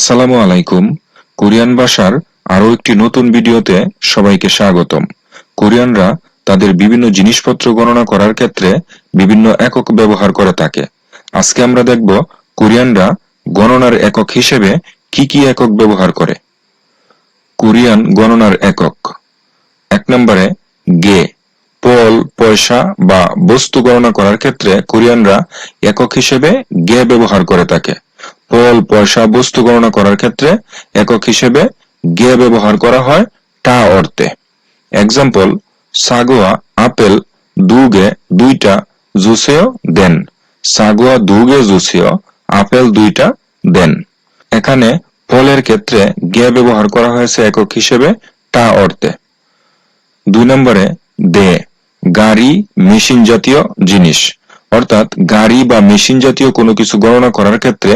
আসসালামু আলাইকুম। কোরিয়ান ভাষার আরও একটি নতুন ভিডিওতে সবাইকে স্বাগতম। কোরিয়ানরা তাদের বিভিন্ন জিনিসপত্র গণনা করার ক্ষেত্রে বিভিন্ন একক ব্যবহার করে থাকে। আজকে আমরা দেখব কোরিয়ানরা গণনার একক হিসেবে কি কি একক ব্যবহার করে। কোরিয়ান গণনার একক। এক নম্বরে গে, পল, পয়সা বা বস্তু গণনা করার ক্ষেত্রে কোরিয়ানরা একক হিসেবে গে ব্যবহার করে থাকে। পল পয়সা বস্তু গণনা করার ক্ষেত্রে একক হিসেবে গে ব্যবহার করা হয় টা অর্থে। এক্সাম্পল সাগোয়া, আপেল, দুগে, দুইটা, জুসেও দেন। সাগোয়া, দুগে, জুসেও, আপেল, দুইটা দেন। এখানে ফলের ক্ষেত্রে গে ব্যবহার করা হয়েছে একক হিসেবে টা অর্থে। দুই নম্বরে দে, গাড়ি, মেশিন জাতীয় জিনিস। অর্থাৎ গাড়ি বা মেশিন জাতীয় কোনো কিছু গণনা করার ক্ষেত্রে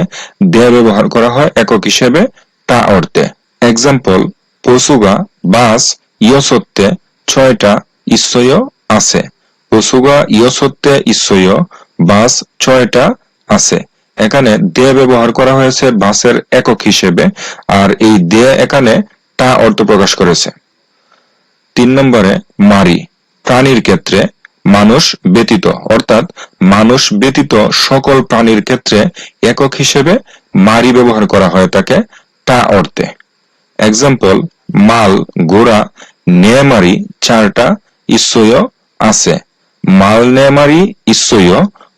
দে ব্যবহার করা হয় একক হিসেবে তা অর্থে। এক্সাম্পল পশুগা, বাস, ইয়সত্তে ছয়টা ইসয় আছে। পশুগা, ইয়সত্তে ইসয় বাস ছয়টা আছে। এখানে দে ব্যবহার করা হয়েছে বাসের একক হিসেবে, আর এই দে এখানে তা অর্থ প্রকাশ করেছে। তিন নম্বরে মারি, প্রাণীর ক্ষেত্রে মানুষ ব্যতীত, অর্থাৎ মানুষ ব্যতীত সকল প্রাণীর ক্ষেত্রে একক হিসেবে মারি ব্যবহার করা হয় তাকে তা অর্থে। এক্সাম্পল মাল গোড়া নেমারি চারটা ইসয় আছে। মাল নেমারি ইসয়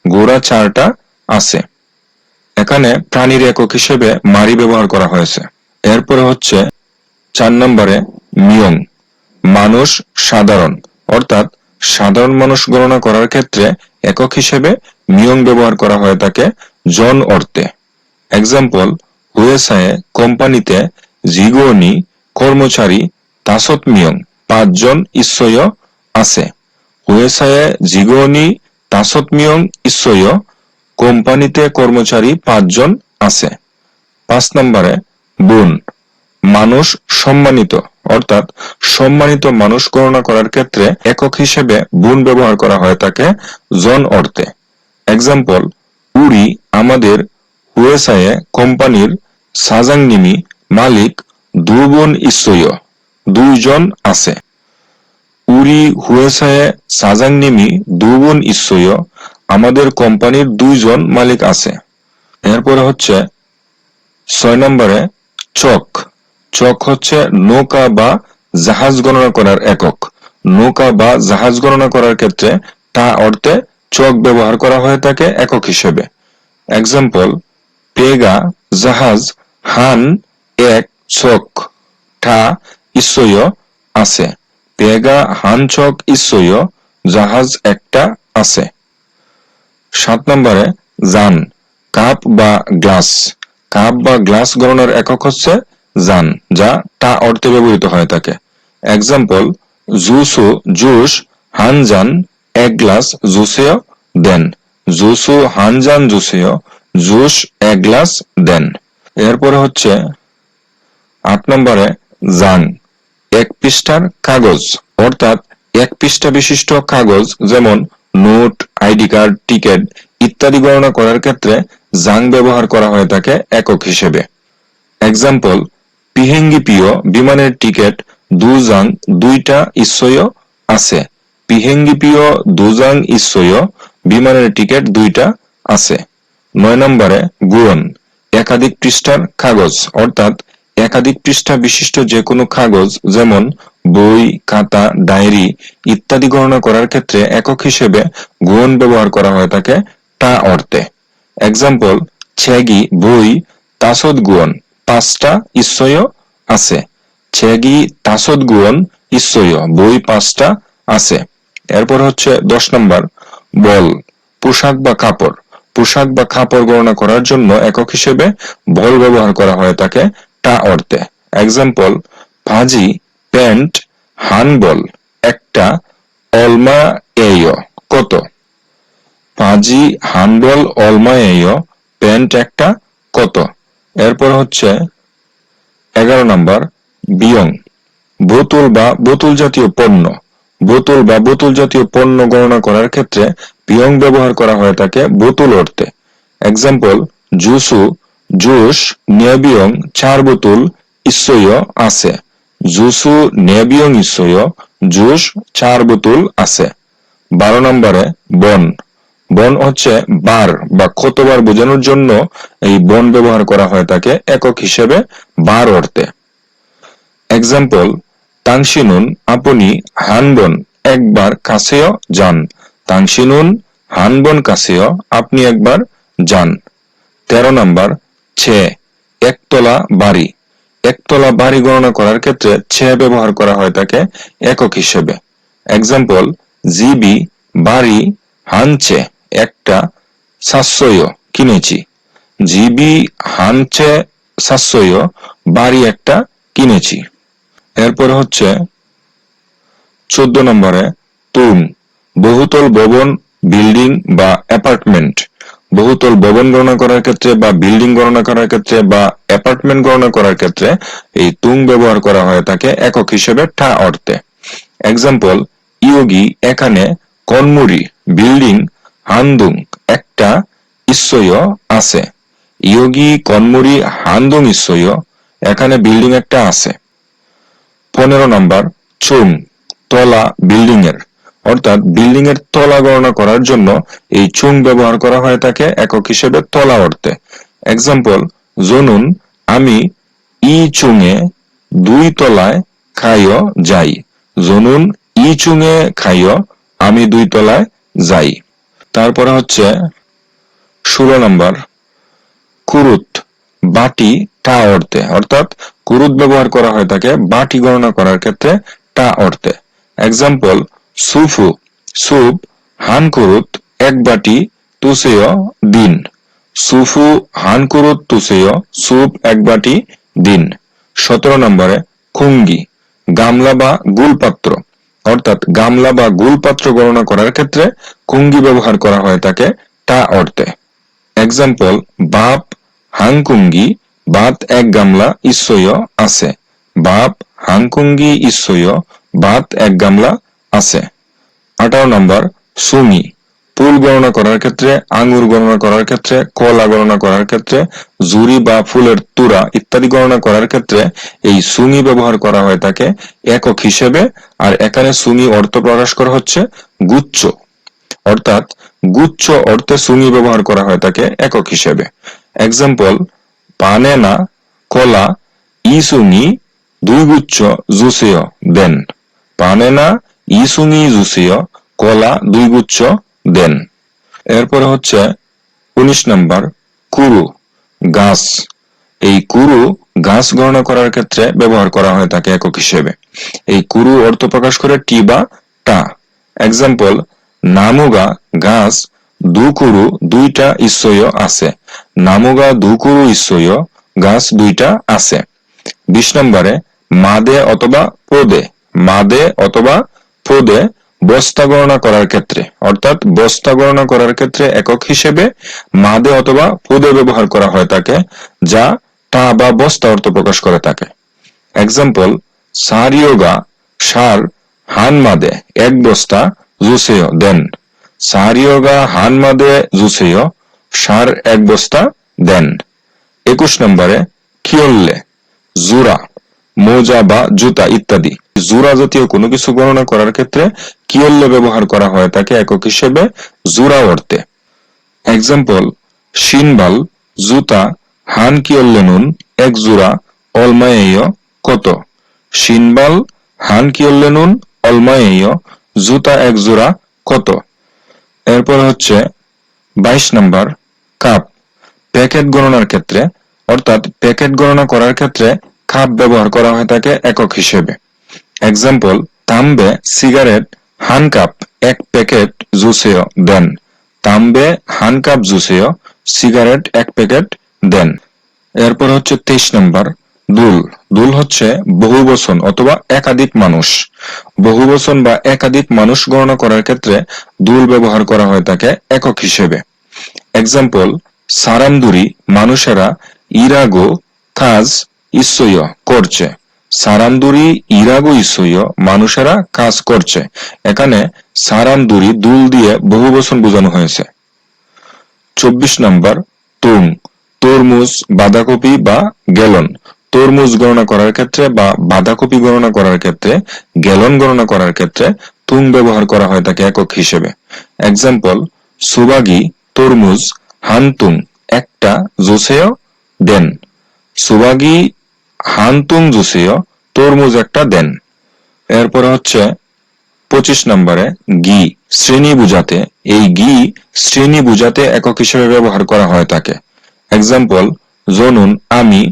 গোড়া চারটা আছে। এখানে প্রাণীর একক হিসেবে মারি ব্যবহার করা হয়েছে। এরপরে হচ্ছে চার নম্বরে মিয়ং। মানুষ সাধারণ, অর্থাৎ সাধারণ মানুষ গণনা করার ক্ষেত্রে একক হিসেবে মিয়ং ব্যবহার করা হয়ে থাকে জন অর্থে। এক্সাম্পল হুয়েসায়ে কোম্পানিতে জিগোনি, কর্মচারী তাসত মিয়ং, পাঁচজন ঈশ্বয় আছে। হুয়েসায়ে জিগোনি তাসত মিয়ং ঈশ্বয় কোম্পানিতে কর্মচারী পাঁচজন আছে। পাঁচ নম্বরে, বুন, মানুষ সম্মানিত। অর্থাৎ সম্মানিত মানুষ গণনা করার ক্ষেত্রে একক হিসেবে বুন ব্যবহার করা হয় তাকে জন অর্থে। এক্সাম্পল উড়ি আমাদের হুয়েসায়ে কোম্পানির সাজাংনিমি মালিক দুগুণ ইসয় দুইজন আছে। উরি হুয়েসায়ে সাজাংনিমি দুগুণ ইসয় আমাদের কোম্পানির দুইজন মালিক আছে। এরপরে হচ্ছে ছয় নম্বরে চক। চক হচ্ছে নৌকা বা জাহাজ গণনা করার একক। নৌকা বা জাহাজ গণনা করার ক্ষেত্রে তা অর্থে চক ব্যবহার করা হয়ে থাকে একক হিসেবে। এক্সাম্পল পেগা, জাহাজ, হান, এক চক ঠা, ইসয় আছে। পেগা, হান চক ইসয়, জাহাজ একটা আছে। সাত নম্বরে, জান, কাপ বা গ্লাস। কাপ বা গ্লাস গণনার একক হচ্ছে জান, যা তা অর্থে ব্যবহৃত হয়ে থাকে এক্সাম্পল জুসু জুস হানজান এক গ্লাস জুসেও দেন। জুসু হানজান জুসেও জুস এক গ্লাস, দেন। এরপরে হচ্ছে, আট নম্বরে জাং এক পৃষ্ঠার কাগজ। অর্থাৎ, এক পৃষ্ঠা বিশিষ্ট কাগজ, যেমন নোট, আইডি কার্ড, টিকেট ইত্যাদি গণনা করার ক্ষেত্রে জাং ব্যবহার করা হয়ে থাকে একক হিসেবে। এক্সাম্পল পিহেঙ্গি পিও, বিমানের টিকেট, দুজাং, দুইটা ইসয় আছে। পিহেঙ্গি পিও, দুজাং ইসয়, বিমানের টিকেট, দুইটা আছে। নয় নম্বরে গুয়ন একাধিক পৃষ্ঠার কাগজ, অর্থাৎ একাধিক পৃষ্ঠা বিশিষ্ট যে কোনো কাগজ, যেমন বই, খাতা, ডায়েরি ইত্যাদি গণনা করার ক্ষেত্রে একক হিসেবে গুয়ন ব্যবহার করা হয়ে থাকে টা অর্থে। এক্সাম্পল ছ্যাগি বই, তাসদ গুয়ন পাঁচটা ইসয় আছে। ছেগি, তাসদ গুয়ন ঈশ্বরীয়। বই পাঁচটা আছে। এরপর হচ্ছে দশ নম্বর, বল, পোশাক বা কাপড়। পোশাক বা কাপড় গণনা করার জন্য একক হিসেবে বল ব্যবহার করা হয়ে থাকে টা অর্থে। এক্সাম্পল ভাজি, প্যান্ট হানবল একটা, অলমা এয়, কত? পাজি হানবল অলমা এয়, প্যান্ট, একটা, কত? এরপর হচ্ছে এগারো নাম্বার, বিয়ং। বোতল বা বোতল জাতীয় পণ্য। বোতল বা বোতল জাতীয় পণ্য গণনা করার ক্ষেত্রে বিয়ং ব্যবহার করা হয়ে থাকে বোতল অর্থে। এক্সাম্পল জুসু, জুস, নেবিয়ং, চার বোতল ইসয় আছে। জুসু, নেবিয়ং ইসয় জুস, চার বোতল আছে। বারো নম্বরে, বন। বন হচ্ছে বার বা কতবার বোঝানোর জন্য এই বন ব্যবহার করা হয় তাকে একক হিসেবে বার অর্থে। এক্সাম্পল তাংশিনুন আপনি হানবন একবার কাছেও যান। তাংশিনুন হানবন কাছেও আপনি একবার যান। তেরো নাম্বার, ছে, একতলা বাড়ি। একতলা বাড়ি গণনা করার ক্ষেত্রে ছে ব্যবহার করা হয় তাকে একক হিসেবে। এক্সাম্পল জিবি, বাড়ি, হানছে। একটা সাশ্রয় কিনেছি। জিবি হানছে সাশ্রয় বাড়ি একটা কিনেছি। এরপর হচ্ছে চোদ্দ নম্বরে তুম, বহুতল ভবন, বিল্ডিং বা অ্যাপার্টমেন্ট। বহুতল ভবন গণনা করার ক্ষেত্রে বা বিল্ডিং গণনা করার ক্ষেত্রে বা অ্যাপার্টমেন্ট গণনা করার ক্ষেত্রে এই তুং ব্যবহার করা হয় তাকে একক হিসেবে ঠা অর্থে। এক্সাম্পল ইয়োগি এখানে কনমুরি, বিল্ডিং হান্দুং, একটা ইসয় আছে। ইয়োগি কনমুরি হান্দুং ইসয় এখানে বিল্ডিং একটা আছে। পনেরো নম্বর চুং তলা বিল্ডিং এর অর্থাৎ বিল্ডিং এর তলা গণনা করার জন্য এই চুং ব্যবহার করা হয় তাকে একক হিসেবে তলা অর্থে। এক্সাম্পল জনুন, আমি ই চুঙে দুই তলায় খাইও যাই। জনুন, ই চুঙে খাইও, আমি দুই তলায় যাই। তারপরে হচ্ছে ষোলো নম্বর, কুরুত, বাটি, টা অর্থে। অর্থাৎ কুরুত ব্যবহার করা হয় তাকে বাটি গণনা করার ক্ষেত্রে টা অর্থে। এক্সাম্পল সুফু, সুপ, হান কুরুত, এক বাটি, তুসেয়, দিন। সুফু, হান কুরুত, তুসেয়, সুপ, এক বাটি, দিন। সতেরো নম্বরে, খুঙ্গি, গামলা বা গুলপাত্র। অর্থাৎ গামলা বা গুলপাত্র গণনা করার ক্ষেত্রে কুঙ্গি ব্যবহার করা হয় তাকে টা অর্থে। এক্সাম্পল বাপ, হাংকুঙ্গি, বাত এক গামলা ইসয় আছে। বাপ, হাংকুঙ্গি ইসয় বাত এক গামলা, আছে। আঠারো নম্বর, সুমি। ফুল গণনা করার ক্ষেত্রে আঙুর গণনা করার ক্ষেত্রে, কলা গণনা করার ক্ষেত্রে জুরি বা ফুলের তুরা ইত্যাদি গণনা করার ক্ষেত্রে এই সুমি ব্যবহার করা হয় তাকে একক হিসেবে, আর এখানে সুমি অর্থ প্রকাশ করা হচ্ছে গুচ্ছ। অর্থাৎ গুচ্ছ অর্থে সুমি ব্যবহার করা হয় তাকে একক হিসেবে। এক্সাম্পল পানে না কলা ইসুঙি দুই গুচ্ছ, জুসেয়, দেন। পানে না ইসুঙি জুসেয়, কলা, দুই গুচ্ছ দেন। এরপরে হচ্ছে উনিশ নম্বর, কুরু, গাছ। এই কুরু গাছ গণনা করার ক্ষেত্রে ব্যবহার করা হয় তাকে একক হিসেবে। এই কুরু অর্থ প্রকাশ করে টি বা টা। এক্সাম্পল নামুগা গাছ দুকুরু দুইটা ইসয় আছে। নামুগা দুকুরু ইসয় গাছ দুইটা আছে। বিশ নম্বরে, মাদে অথবা পদে। মাদে অথবা পদে বস্তা গণনা করার ক্ষেত্রে, অর্থাৎ বস্তা গণনা করার ক্ষেত্রে একক হিসেবে মাদে অথবা পদে ব্যবহার করা হয় তাকে, যা টা বা বস্তা অর্থ প্রকাশ করে থাকে এক্সাম্পল সারিয়োগা সার, হান মাদে, এক বস্তা, জুসেয়, দেন। সারিয়োগা হান মাদে, জুসেয়, সার, এক বস্তা, দেন। একুশ নম্বরে কিয়ল্লে জুরা, মোজা বা জুতা ইত্যাদি। জুরা জাতীয় কোনো কিছু গণনা করার ক্ষেত্রে কিয়ল্লে ব্যবহার করা হয় তাকে একক হিসেবে জুরা অর্থে? এক্সাম্পল শিনবাল জুতা, হান কিয়ল্লে নুন, এক জুরা, অলমায়েয় কত? শিনবাল হান কিয়ল্লে নুন, অলমায়েয়, জুতা এক জোড়া কত? এরপর হচ্ছে বাইশ নাম্বার, কাপ। প্যাকেট গণনার ক্ষেত্রে, অর্থাৎ প্যাকেট গণনা করার ক্ষেত্রে কাপ ব্যবহার করা হয় তাকে একক হিসেবে। এক্সাম্পল তাম্বে সিগারেট হান কাপ এক প্যাকেট জুসেও দেন। তাম্বে হান কাপ জুসেয় সিগারেট এক প্যাকেট দেন। এরপর হচ্ছে তেইশ নম্বর, দুল। দুল হচ্ছে বহু বচন অথবা একাধিক মানুষ। বহু বচন বা একাধিক মানুষ গণনা করার ক্ষেত্রে দুল ব্যবহার করা হয় তাকে একক হিসেবে। এক্সাম্পল সারামদুরি মানুষেরা ইরাগো কাজ ইসয় করছে। সারামদুরি ইরাগো ইসয় মানুষেরা কাজ করছে। এখানে সারামদুরি দুল দিয়ে বহু বচন বোঝানো হয়েছে। চব্বিশ নম্বর, তুং। তরমুজ, বাঁধাকপি বা গ্যালন তরমুজ গণনা করার ক্ষেত্রে বা বাঁধাকপি গণনা করার ক্ষেত্রে গ্যালন গণনা করার ক্ষেত্রে তুং ব্যবহার করা হয় তাকে একক হিসেবে। এক্সাম্পল সুবাগি, তরমুজ, হানতুং, একটা, জুসেয়, দেন। সুবাগি হানতুং জুসেয় তরমুজ একটা দেন। এরপরে হচ্ছে পঁচিশ নম্বরে গি শ্রেণি বুঝাতে, এই গি শ্রেণি বুঝাতে একক হিসেবে ব্যবহার করা হয় তাকে। এক্সাম্পল জনুন আমি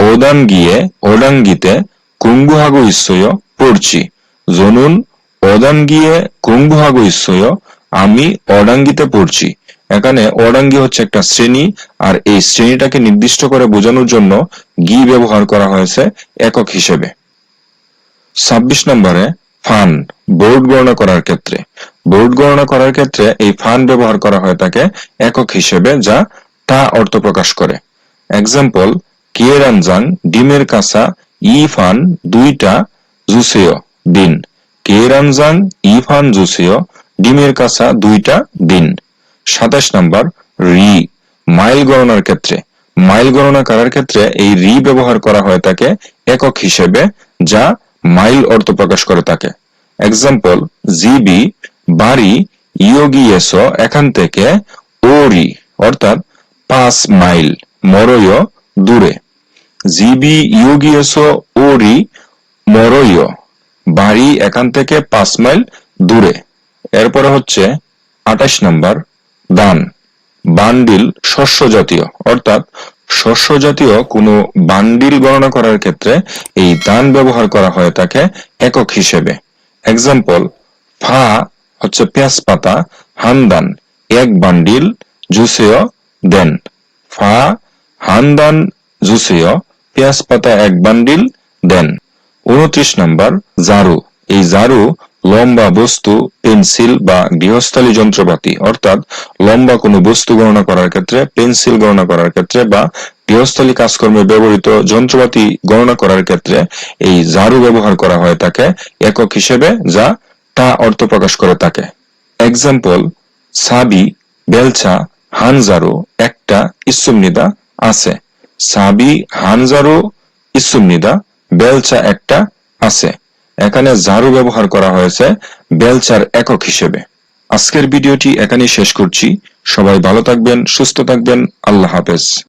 ওদান গিয়ে ওডাঙ্গিতে কুঙ্গুহাগু ইস্সয় পড়ছি। জনুন ওদান গিয়ে কুঙ্গুহাগু ইস্সয় আমি অডাঙ্গিতে পড়ছি। এখানে অডাঙ্গি হচ্ছে একটা শ্রেণি, আর এই শ্রেণীটাকে নির্দিষ্ট করে বোঝানোর জন্য গি ব্যবহার করা হয়েছে একক হিসেবে। ছাব্বিশ নম্বরে ফান, বোর্ড গণনা করার ক্ষেত্রে। বোর্ড গণনা করার ক্ষেত্রে এই ফান ব্যবহার করা হয় তাকে একক হিসেবে, যা তা অর্থ প্রকাশ করে। এক্সাম্পল কে কিয়েরানজাং ডিমের কাঁচা, ই ফান, দুইটা জুসেয় দিন। কিয়েরানজাং ই ফান জুসেয় ডিমের কাঁচা, দুইটা, দিন। সাতাশ নম্বর, রি। মাইল গণনার ক্ষেত্রে। মাইল গণনা করার ক্ষেত্রে এই রি ব্যবহার করা হয় তাকে একক হিসেবে, যা মাইল অর্থ প্রকাশ করে তাকে। এক্সাম্পল জিবি বাড়ি ইয়োগিয়েস, এখান থেকে ওরি, অর্থাৎ পাঁচ মাইল মরয় দূরে। জিবি, ইয়োগিয়েস, ওরি মরয় বাড়ি এখান থেকে পাঁচ মাইল, দূরে। এরপরে হচ্ছে আঠাশ নম্বর দান। বান্ডিল শস্য জাতীয় অর্থাৎ শস্য জাতীয় কোনো বান্ডিল গণনা করার ক্ষেত্রে এই দান ব্যবহার করা হয় তাকে একক হিসেবে। এক্সাম্পল ফা হচ্ছে পেঁয়াজ পাতা, হানদান এক বান্ডিল, জুসেয় দেন। ফা, হানদান, জুসেয়, পেঁয়াজ পাতা এক বান্ডিল, দেন। উনত্রিশ নম্বর, জারু। এই জারু লম্বা বস্তু, পেন্সিল বা গৃহস্থালী যন্ত্রপাতি, অর্থাৎ লম্বা কোনো বস্তু গণনা করার ক্ষেত্রে, পেন্সিল গণনা করার ক্ষেত্রে বা গৃহস্থালী কাজকর্মে ব্যবহৃত যন্ত্রপাতি গণনা করার ক্ষেত্রে এই ঝাড়ু ব্যবহার করা হয় তাকে একক হিসেবে, যা তা অর্থ প্রকাশ করে তাকে। এক্সাম্পল সাবি বেলচা হানজারু, একটা ইসুমনিদা আছে। সাবি, হানজারু, ইসুমনিদা, বেলছা, একটা আছে। এখানে ঝাড়ু ব্যবহার করা হয়েছে বেলচার একক হিসেবে। আজকের ভিডিওটি এখানে শেষ করছি। সবাই ভালো থাকবেন, সুস্থ থাকবেন। আল্লাহ হাফেজ।